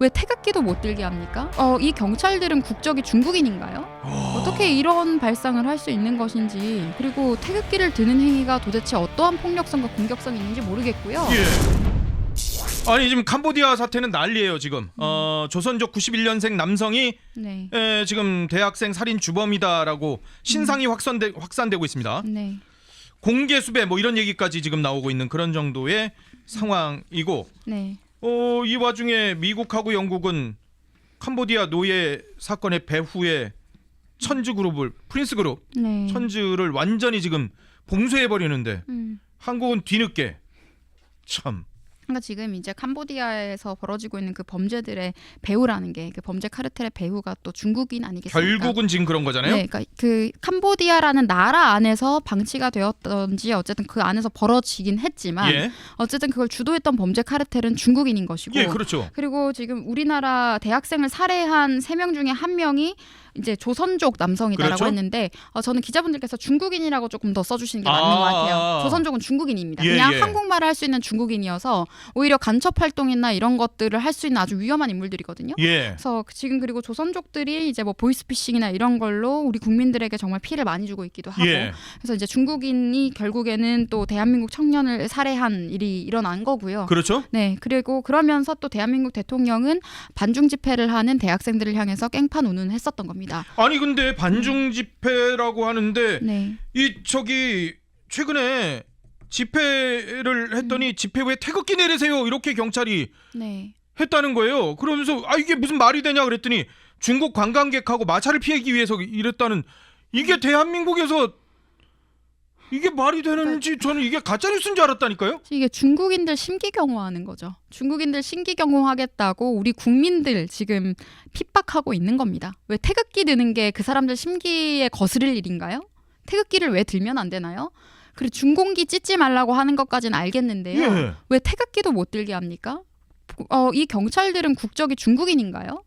왜 태극기도 못 들게 합니까? 어, 이 경찰들은 국적이 중국인인가요? 어떻게 이런 발상을 할 수 있는 것인지 그리고 태극기를 드는 행위가 도대체 어떠한 폭력성과 공격성이 있는지 모르겠고요. 예. 아니 지금 캄보디아 사태는 난리예요 지금. 어, 조선족 91년생 남성이 네. 에, 지금 대학생 살인 주범이다라고 신상이 확산되, 확산되고 있습니다. 네. 공개 수배 뭐 이런 얘기까지 지금 나오고 있는 그런 정도의 상황이고 네. 어, 이 와중에 미국하고 영국은 캄보디아 노예 사건의 배후에 천주 그룹을 프린스 그룹 네. 천주를 완전히 지금 봉쇄해 버리는데 음. 한국은 뒤늦게 참 그러니까 지금 이제 캄보디아에서 벌어지고 있는 그 범죄들의 배후라는 게 그 범죄 카르텔의 배후가 또 중국인 아니겠습니까? 결국은 지금 그런 거잖아요. 네, 그러니까 그 캄보디아라는 나라 안에서 방치가 되었던지 어쨌든 그 안에서 벌어지긴 했지만 예, 어쨌든 그걸 주도했던 범죄 카르텔은 중국인인 것이고 예, 그렇죠. 그리고 지금 우리나라 대학생을 살해한 세 명 중에 한 명이 이제 조선족 남성이다라고 그렇죠. 했는데 어, 저는 기자분들께서 중국인이라고 조금 더 써주시는 게 맞는 아, 것 같아요. 아, 아. 조선족은 중국인입니다. 예, 그냥 예. 한국말을 할 수 있는 중국인이어서 오히려 간첩 활동이나 이런 것들을 할 수 있는 아주 위험한 인물들이거든요. 예, 그래서 지금 그리고 조선족들이 이제 뭐 보이스피싱이나 이런 걸로 우리 국민들에게 정말 피해를 많이 주고 있기도 하고 예, 그래서 이제 중국인이 결국에는 또 대한민국 청년을 살해한 일이 일어난 거고요. 그렇죠. 네, 그리고 그러면서 또 대한민국 대통령은 반중 집회를 하는 대학생들을 향해서 깽판 운운했었던 겁니다. 아니 근데 반중 집회라고 하는데 네, 이 저기 최근에 집회를 했더니 집회 후에 태극기 내리세요 이렇게 경찰이 네, 했다는 거예요. 그러면서 아 이게 무슨 말이 되냐 그랬더니 중국 관광객하고 마찰을 피하기 위해서 이랬다는 이게 대한민국에서 이게 말이 되는지 저는 이게 가짜 뉴스인 줄 알았다니까요. 이게 중국인들 심기경호하는 거죠. 중국인들 심기경호하겠다고 우리 국민들 지금 핍박하고 있는 겁니다. 왜 태극기 드는 게 그 사람들 심기에 거스를 일인가요? 태극기를 왜 들면 안 되나요? 그리고 중공기 찢지 말라고 하는 것까지는 알겠는데요. 예. 왜 태극기도 못 들게 합니까? 어, 이 경찰들은 국적이 중국인인가요?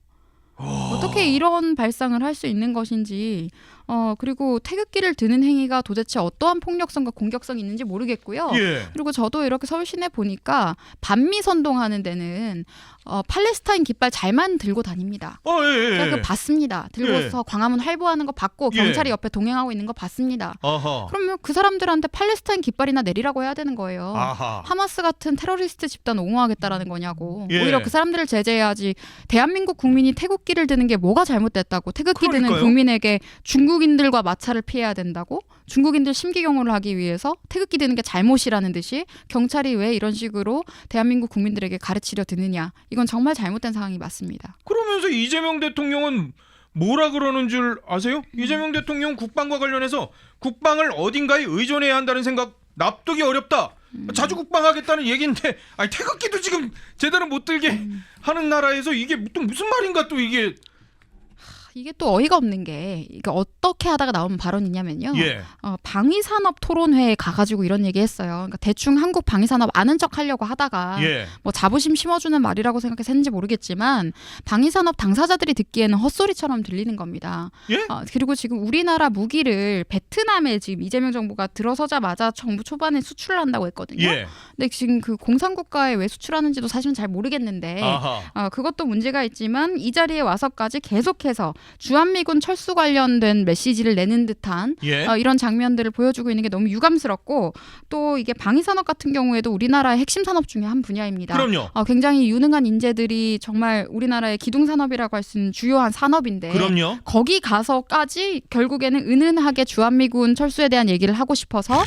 어떻게 이런 발상을 할 수 있는 것인지 어 그리고 태극기를 드는 행위가 도대체 어떠한 폭력성과 공격성이 있는지 모르겠고요. 예. 그리고 저도 이렇게 서울 시내 보니까 반미 선동하는 데는 어, 팔레스타인 깃발 잘만 들고 다닙니다. 어, 예, 예. 제가 그 봤습니다. 들고서 광화문 활보하는 거 봤고 예. 경찰이 옆에 동행하고 있는 거 봤습니다. 아하. 그러면 그 사람들한테 팔레스타인 깃발이나 내리라고 해야 되는 거예요. 아하. 하마스 같은 테러리스트 집단 옹호하겠다라는 거냐고. 예. 오히려 그 사람들을 제재해야지. 대한민국 국민이 태극기 를 드는 게 뭐가 잘못됐다고. 태극기 드는 그러니까요. 국민에게 중국인들과 마찰을 피해야 된다고. 중국인들 심기경호를 하기 위해서 태극기 드는 게 잘못이라는 듯이 경찰이 왜 이런 식으로 대한민국 국민들에게 가르치려 드느냐. 이건 정말 잘못된 상황이 맞습니다. 그러면서 이재명 대통령은 뭐라 그러는 줄 아세요? 이재명 대통령 국방과 관련해서 국방을 어딘가에 의존해야 한다는 생각 납득이 어렵다. 자주 국방하겠다는 얘기인데 아니 태극기도 지금 제대로 못 들게 하는 나라에서 이게 또 무슨 말인가 또 이게 이게 또 어이가 없는 게 이게 어떻게 하다가 나온 발언이냐면요. 예. 어, 방위산업 토론회에 가가지고 이런 얘기했어요. 그러니까 대충 한국 방위산업 아는 척 하려고 하다가 예. 뭐 자부심 심어주는 말이라고 생각해서 했는지 모르겠지만 방위산업 당사자들이 듣기에는 헛소리처럼 들리는 겁니다. 예? 어, 그리고 지금 우리나라 무기를 베트남에 지금 이재명 정부가 들어서자마자 정부 초반에 수출을 한다고 했거든요. 예. 근데 지금 그 공산국가에 왜 수출하는지도 사실은 잘 모르겠는데 아하. 어, 그것도 문제가 있지만 이 자리에 와서까지 계속해서 주한미군 철수 관련된 메시지를 내는 듯한 예. 어, 이런 장면들을 보여주고 있는 게 너무 유감스럽고 또 이게 방위산업 같은 경우에도 우리나라의 핵심 산업 중에 한 분야입니다. 그럼요. 어, 굉장히 유능한 인재들이 정말 우리나라의 기둥산업이라고 할 수 있는 주요한 산업인데 그럼요. 거기 가서까지 결국에는 은은하게 주한미군 철수에 대한 얘기를 하고 싶어서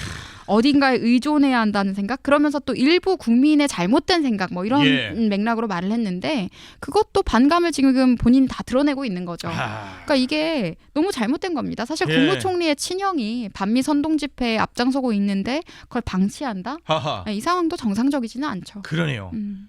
어딘가에 의존해야 한다는 생각 그러면서 또 일부 국민의 잘못된 생각 뭐 이런 예. 맥락으로 말을 했는데 그것도 반감을 지금 본인이 다 드러내고 있는 거죠. 아. 그러니까 이게 너무 잘못된 겁니다. 사실 예. 국무총리의 친형이 반미 선동 집회에 앞장서고 있는데 그걸 방치한다? 하하. 이 상황도 정상적이지는 않죠. 그러네요. 음.